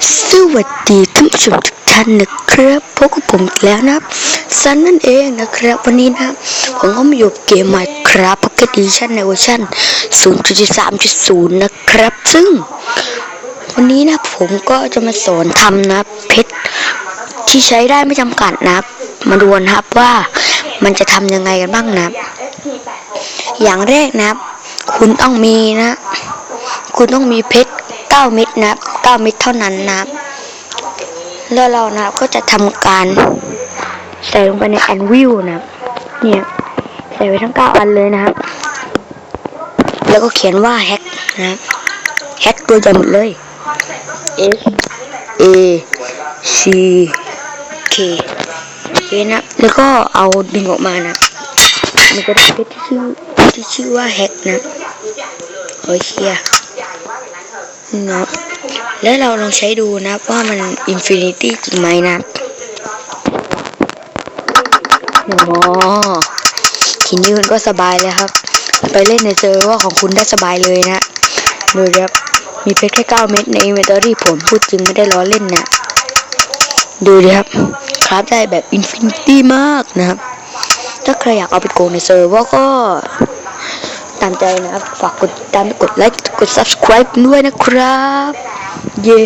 สวัสดีท่านผู้ชมทุกท่านนะครับพบกับผมอีกแล้วนะครับซันนั่นเองนะครับ วันนี้นะครับผมก็มาอยู่กับเกม Minecraft Pocket Edition ในเวอร์ชัน0.3.0 นะครับ ซึ่ง วันนี้นะผมก็จะมาสอนทำนะเพชรที่ใช้ได้ไม่จำกัดนะครับ มาดูนนะครับว่ามันจะทำยังไงกันบ้างนะครับ อย่างแรกนะครับ คุณต้องมีนะ คุณต้องมีเพชร 9เม็ดนะครับ9เม็ดเท่านั้นนะครับแล้วเรานะครับก็จะทำการใส่ลงไปในแอนวิลนะครับเนี่ยใส่ไว้ทั้ง 9 อันเลยนะครับ แล้วก็เขียนว่าแฮกนะครับแฮกตัวใหญ่หมดเลย S A C K โอเคนะ แล้วก็เอาดึงออกมานะ มันจะได้เพชรที่ชื่อที่ชื่อว่าแฮกนะ โอเคลีย นะแล้วเราลองใช้ดูนะว่ามันอินฟินิตี้จริงไหมนะอ๋อทีนี้มันก็สบายเลยครับ ไปเล่นในเจอว่าของคุณได้สบายเลยนะดูครับมีเพชรแค่9เม็ดในอินเวนทอรี่ผมพูดจริงไม่ได้ล้อเล่นนะดูดิครับครับได้แบบอินฟินิตี้มากนะครับ ถ้าใครอยากเอาไปโกงในเซิร์ฟเวอร์ก็ ตามใจนะครับฝากกดติดตามกดไลค์กด subscribe ด้วยนะครับ เย้